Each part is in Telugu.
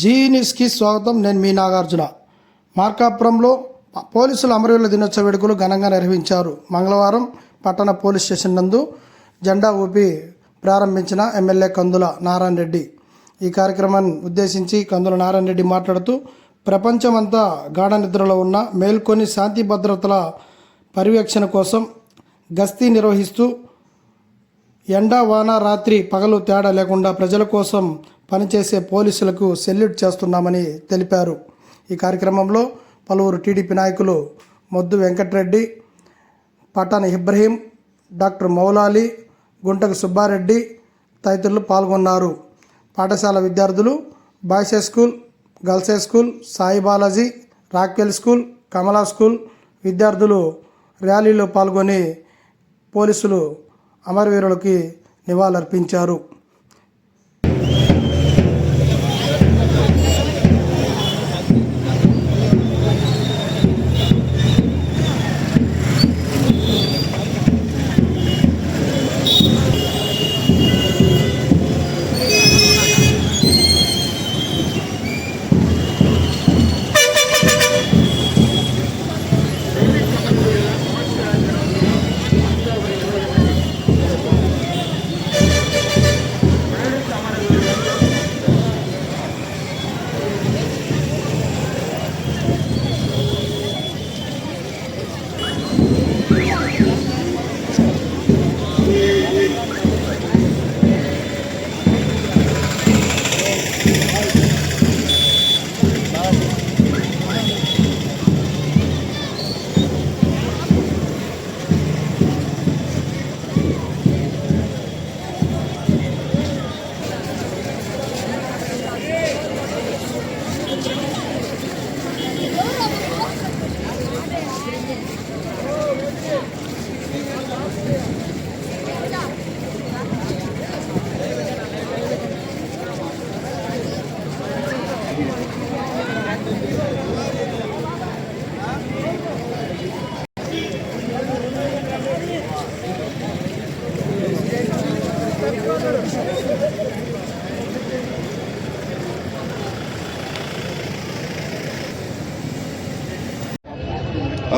జీ న్యూస్కి స్వాగతం నేను మీ నాగార్జున. మార్కాపురంలో పోలీసులు అమరవీరుల దినోత్సవ వేడుకలు ఘనంగా నిర్వహించారు. మంగళవారం పట్టణ పోలీస్ స్టేషన్ నందు జెండా ఊపి ప్రారంభించిన ఎమ్మెల్యే కందుల నారాయణ రెడ్డి. ఈ కార్యక్రమాన్ని ఉద్దేశించి కందుల నారాయణ రెడ్డి మాట్లాడుతూ ప్రపంచమంతా గాఢ నిద్రలో ఉన్న మేల్కొని శాంతి భద్రతల పర్యవేక్షణ కోసం గస్తీ నిర్వహిస్తూ ఎండ వాన రాత్రి పగలు తేడా లేకుండా ప్రజల కోసం పనిచేసే పోలీసులకు సెల్యూట్ చేస్తున్నామని తెలిపారు. ఈ కార్యక్రమంలో పలువురు టీడీపీ నాయకులు మొద్దు వెంకట్రెడ్డి పటాన్ ఇబ్రహీం డాక్టర్ మౌలాలి గుంటకు సుబ్బారెడ్డి తదితరులు పాల్గొన్నారు. పాఠశాల విద్యార్థులు boys high school girls high school Sai Balaji Rockwell school Kamala school విద్యార్థులు ర్యాలీలో పాల్గొని పోలీసులు అమరవీరులకి నివాళులర్పించారు.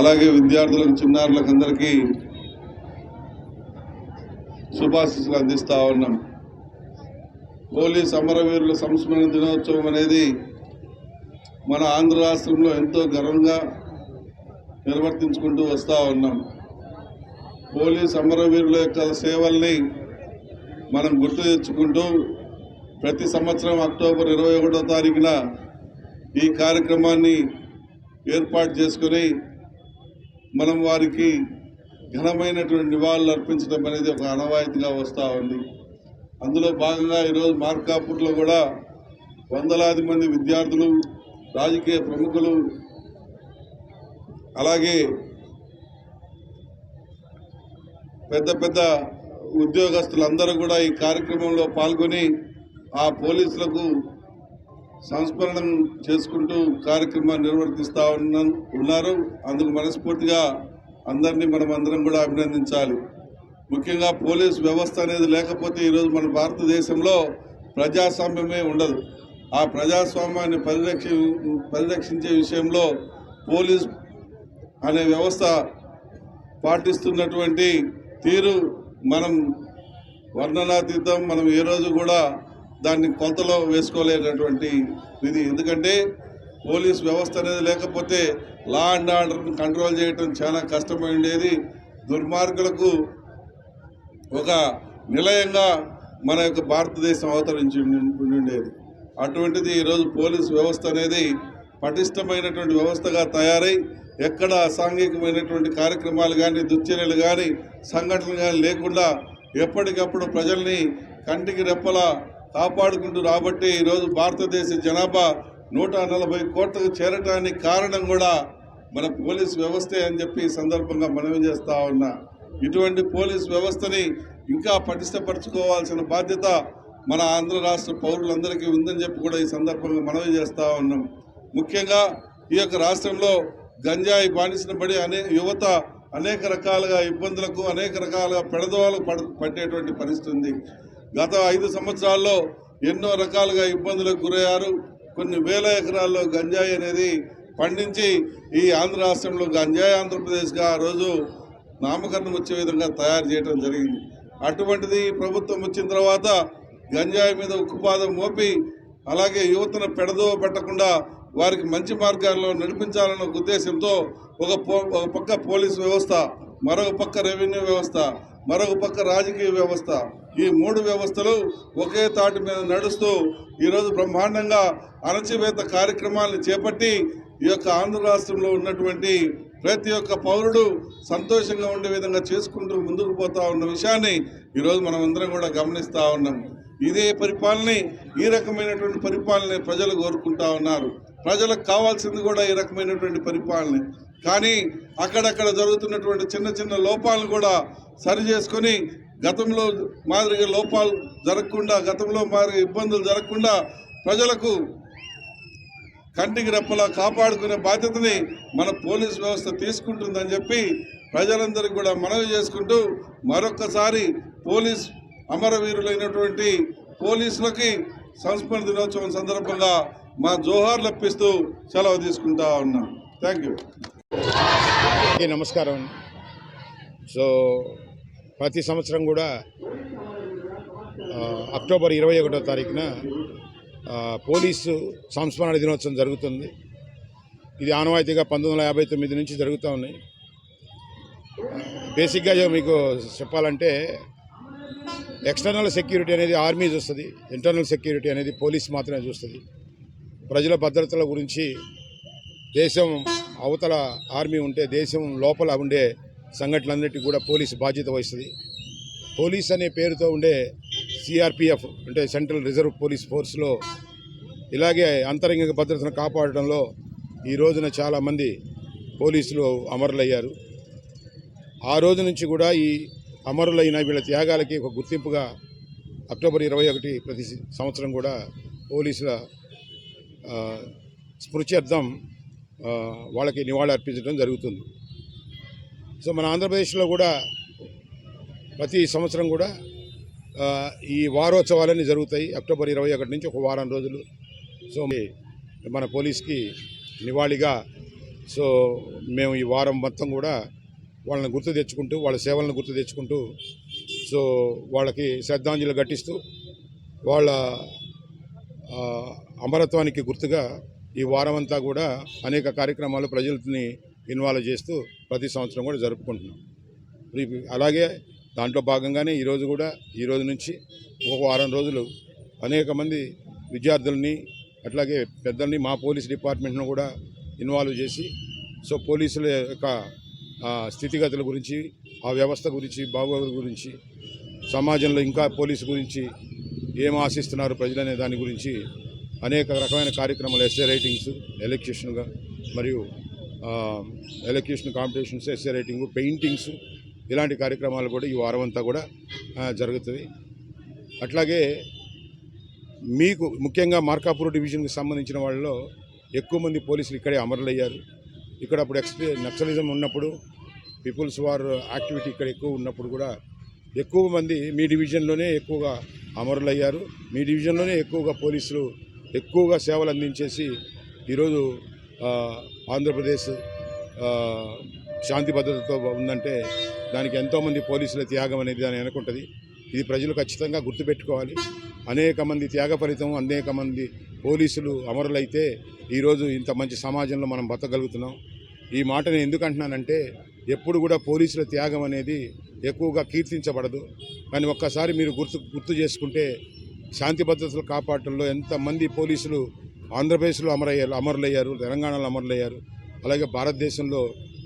అలాగే విద్యార్థులకు చిన్నారులకు అందరికీ శుభాశిస్సులు అందిస్తూ ఉన్నాం. పోలీస్ సమరవీరుల సంస్మరణ దినోత్సవం అనేది మన ఆంధ్ర రాష్ట్రంలో ఎంతో గర్వంగా నిర్వర్తించుకుంటూ వస్తూ ఉన్నాం. పోలీస్ సమరవీరుల యొక్క సేవల్ని మనం గుర్తు తెచ్చుకుంటూ ప్రతి సంవత్సరం అక్టోబర్ ఇరవై ఒకటో తారీఖున ఈ కార్యక్రమాన్ని ఏర్పాటు చేసుకుని మనం వారికి ఘనమైనటువంటి నివాళులు అర్పించడం అనేది ఒక ఆనవాయితీగా వస్తూ ఉంది. అందులో భాగంగా ఈరోజు మార్కాపూర్లో కూడా వందలాది మంది విద్యార్థులు రాజకీయ ప్రముఖులు అలాగే పెద్ద పెద్ద ఉద్యోగస్తులందరూ కూడా ఈ కార్యక్రమంలో పాల్గొని ఆ పోలీసులకు సంస్మరణం చేసుకుంటూ కార్యక్రమాన్ని నిర్వర్తిస్తూ ఉన్న ఉన్నారు. అందుకు మనస్ఫూర్తిగా అందరినీ మనం అందరం కూడా అభినందించాలి. ముఖ్యంగా పోలీస్ వ్యవస్థ అనేది లేకపోతే ఈరోజు మన భారతదేశంలో ప్రజాస్వామ్యమే ఉండదు. ఆ ప్రజాస్వామ్యాన్ని పరిరక్షి పరిరక్షించే విషయంలో పోలీస్ అనే వ్యవస్థ పాటిస్తున్నటువంటి తీరు మనం వర్ణనాతీతం. మనం ఏ రోజు కూడా దాన్ని కొంతలో వేసుకోలేనటువంటి ఇది. ఎందుకంటే పోలీస్ వ్యవస్థ అనేది లేకపోతే లా అండ్ ఆర్డర్ని కంట్రోల్ చేయటం చాలా కష్టమై ఉండేది దుర్మార్గులకు ఒక నిలయంగా మన యొక్క భారతదేశం అవతరించి ఉండేది అటువంటిది ఈరోజు పోలీస్ వ్యవస్థ అనేది పటిష్టమైనటువంటి వ్యవస్థగా తయారై ఎక్కడ అసాంఘికమైనటువంటి కార్యక్రమాలు కానీ దుశ్చర్యలు కానీ సంఘటనలు కానీ లేకుండా ఎప్పటికప్పుడు ప్రజల్ని కంటికి రెప్పలా కాపాడుకుంటూ రాబట్టి ఈరోజు భారతదేశ జనాభా నూట నలభై కోట్లకు చేరటానికి కారణం కూడా మన పోలీస్ వ్యవస్థే అని చెప్పి ఈ సందర్భంగా మనవి చేస్తా ఉన్నా. ఇటువంటి పోలీస్ వ్యవస్థని ఇంకా పటిష్టపరచుకోవాల్సిన బాధ్యత మన ఆంధ్ర రాష్ట్ర పౌరులందరికీ ఉందని చెప్పి కూడా ఈ సందర్భంగా మనవి చేస్తూ ఉన్నాం. ముఖ్యంగా ఈ యొక్క రాష్ట్రంలో గంజాయి బానిసిన పడి అనే యువత అనేక రకాలుగా ఇబ్బందులకు అనేక రకాలుగా పెడదోవలకు పడ పట్టేటువంటి పరిస్థితి ఉంది. గత ఐదు సంవత్సరాల్లో ఎన్నో రకాలుగా ఇబ్బందులకు గురయ్యారు. కొన్ని వేల ఎకరాల్లో గంజాయి అనేది పండించి ఈ ఆంధ్ర రాష్ట్రంలో గంజాయి ఆంధ్రప్రదేశ్గా ఆ రోజు నామకరణం వచ్చే విధంగా తయారు చేయడం జరిగింది. అటువంటిది ప్రభుత్వం వచ్చిన తర్వాత గంజాయి మీద ఉక్కుపాదం మోపి అలాగే యువతను పెడదో పెట్టకుండా వారికి మంచి మార్గాల్లో నడిపించాలన్న ఉద్దేశంతో ఒక పో ఒక పక్క పోలీస్ వ్యవస్థ మరొక పక్క రెవెన్యూ వ్యవస్థ మరొక పక్క రాజకీయ వ్యవస్థ ఈ మూడు వ్యవస్థలు ఒకే తాటి మీద నడుస్తూ ఈరోజు బ్రహ్మాండంగా అణచివేత కార్యక్రమాలను చేపట్టి ఈ యొక్క ఆంధ్ర రాష్ట్రంలో ఉన్నటువంటి ప్రతి ఒక్క పౌరుడు సంతోషంగా ఉండే విధంగా చేసుకుంటూ ముందుకు పోతా ఉన్న విషయాన్ని ఈరోజు మనం అందరం కూడా గమనిస్తూ ఉన్నాం. ఇదే పరిపాలన ఈ రకమైనటువంటి పరిపాలన ప్రజలు కోరుకుంటా ఉన్నారు. ప్రజలకు కావాల్సింది కూడా ఈ రకమైనటువంటి పరిపాలన. కానీ అక్కడక్కడ జరుగుతున్నటువంటి చిన్న చిన్న లోపాలను కూడా సరి చేసుకొని గతంలో మాదిరిగా లోపాలు జరగకుండా గతంలో మాదిరి ఇబ్బందులు జరగకుండా ప్రజలకు కంటికి రెప్పలా కాపాడుకునే బాధ్యతని మన పోలీస్ వ్యవస్థ తీసుకుంటుందని చెప్పి ప్రజలందరికీ కూడా మనవి చేసుకుంటూ మరొక్కసారి పోలీస్ అమరవీరులైనటువంటి పోలీసులకి సంస్మరణ దినోత్సవం సందర్భంగా మా జోహార్లు అప్పిస్తూ సెలవు తీసుకుంటా ఉన్నాం. Thank you. నమస్కారం. సో ప్రతి సంవత్సరం కూడా అక్టోబర్ ఇరవై ఒకటో తారీఖున పోలీసు సంస్మరణ దినోత్సవం జరుగుతుంది. ఇది ఆనవాయితీగా పంతొమ్మిది వందల యాభై తొమ్మిది నుంచి జరుగుతూ ఉన్నాయి బేసిక్గా మీకు చెప్పాలంటే ఎక్స్టర్నల్ సెక్యూరిటీ అనేది ఆర్మీ చూస్తుంది ఇంటర్నల్ సెక్యూరిటీ అనేది పోలీస్ మాత్రమే చూస్తుంది. ప్రజల భద్రతల గురించి దేశం అవతల ఆర్మీ ఉంటే దేశం లోపల ఉండే సంఘటనలన్నిటికీ కూడా పోలీసు బాధ్యత వహిస్తుంది. పోలీస్ అనే పేరుతో ఉండే సిఆర్పిఎఫ్ అంటే సెంట్రల్ రిజర్వ్ పోలీస్ ఫోర్స్లో ఇలాగే అంతరంగిక భద్రతను కాపాడడంలో ఈ రోజున చాలామంది పోలీసులు అమరులయ్యారు. ఆ రోజు నుంచి కూడా ఈ అమరులైన వీళ్ళ త్యాగాలకి ఒక గుర్తింపుగా అక్టోబర్ ఇరవై ఒకటి ప్రతి సంవత్సరం కూడా పోలీసుల స్మృత్యర్థం వాళ్ళకి నివాళి అర్పించడం జరుగుతుంది. సో మన ఆంధ్రప్రదేశ్లో కూడా ప్రతి సంవత్సరం కూడా ఈ వారోత్సవాలన్నీ జరుగుతాయి. అక్టోబర్ ఇరవై ఒకటి నుంచి ఒక వారం రోజులు. సో మన పోలీస్కి నివాళిగా సో మేము ఈ వారం మొత్తం కూడా వాళ్ళని గుర్తు తెచ్చుకుంటూ వాళ్ళ సేవలను గుర్తు తెచ్చుకుంటూ సో వాళ్ళకి శ్రద్ధాంజలి ఘటిస్తూ వాళ్ళ అమరత్వానికి గుర్తుగా ఈ వారం అంతా కూడా అనేక కార్యక్రమాలు ప్రజలని ఇన్వాల్వ్ చేస్తూ ప్రతి సంవత్సరం కూడా జరుపుకుంటున్నాం. అలాగే దాంట్లో భాగంగానే ఈరోజు కూడా ఈ రోజు నుంచి ఒక వారం రోజులు అనేక మంది విద్యార్థుల్ని అట్లాగే పెద్దల్ని మా పోలీస్ డిపార్ట్మెంట్ను కూడా ఇన్వాల్వ్ చేసి సో పోలీసుల యొక్క స్థితిగతుల గురించి ఆ వ్యవస్థ గురించి బాగోగుల గురించి సమాజంలో ఇంకా పోలీసు గురించి ఏం ఆశిస్తున్నారు ప్రజలనే దాని గురించి అనేక రకమైన కార్యక్రమాలు ఎస్ఏ రైటింగ్స్ ఎలక్యూషన్గా మరియు elocution competitions essay writing paintings ఇలాంటి కార్యక్రమాలు కూడా ఈ వారం అంతా కూడా జరుగుతుంది. అట్లాగే మీకు ముఖ్యంగా మార్కాపూర్ డివిజన్కి సంబంధించిన వాళ్ళలో ఎక్కువ మంది పోలీసులు ఇక్కడే అమరులయ్యారు. ఇక్కడ అప్పుడు ఎక్స్పీ నక్సలిజం ఉన్నప్పుడు పీపుల్స్ వార్ యాక్టివిటీ ఇక్కడ ఎక్కువ ఉన్నప్పుడు కూడా ఎక్కువ మంది మీ డివిజన్లోనే ఎక్కువగా అమరులయ్యారు. మీ డివిజన్లోనే ఎక్కువగా పోలీసులు ఎక్కువగా సేవలు అందించేసి ఈరోజు ఆంధ్రప్రదేశ్ శాంతి భద్రతతో ఉందంటే దానికి ఎంతోమంది పోలీసుల త్యాగం అనేది దాని అనుకుంటుంది ఇది ప్రజలు ఖచ్చితంగా గుర్తుపెట్టుకోవాలి. అనేక మంది త్యాగ ఫలితం అనేక మంది పోలీసులు అమరులైతే ఈరోజు ఇంత మంచి సమాజంలో మనం బతకగలుగుతున్నాం. ఈ మాట నేను ఎప్పుడు కూడా పోలీసుల త్యాగం అనేది ఎక్కువగా కీర్తించబడదు. కానీ ఒక్కసారి మీరు గుర్తు గుర్తు చేసుకుంటే శాంతి భద్రతలు కాపాడటంలో ఎంతమంది పోలీసులు ఆంధ్రప్రదేశ్లో అమరయ్యారు అమరులయ్యారు తెలంగాణలో అమరులయ్యారు. అలాగే భారతదేశంలో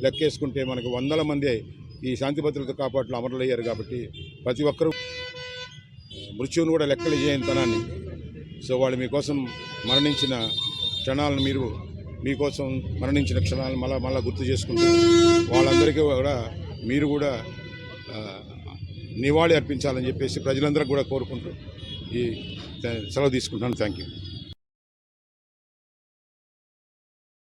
లెక్కేసుకుంటే మనకు వందల మంది ఈ శాంతి భద్రత కాపాడటంలో అమరులయ్యారు కాబట్టి ప్రతి ఒక్కరూ మృత్యువును కూడా లెక్కలు చేయనితనాన్ని. సో వాళ్ళు మీకోసం మరణించిన క్షణాలను మీరు మీకోసం మరణించిన క్షణాలను మళ్ళా మళ్ళీ గుర్తు చేసుకుంటూ వాళ్ళందరికీ కూడా మీరు కూడా నివాళి అర్పించాలని చెప్పేసి ప్రజలందరికీ కూడా కోరుకుంటూ ఈ సెలవు తీసుకుంటున్నాను. Thank you.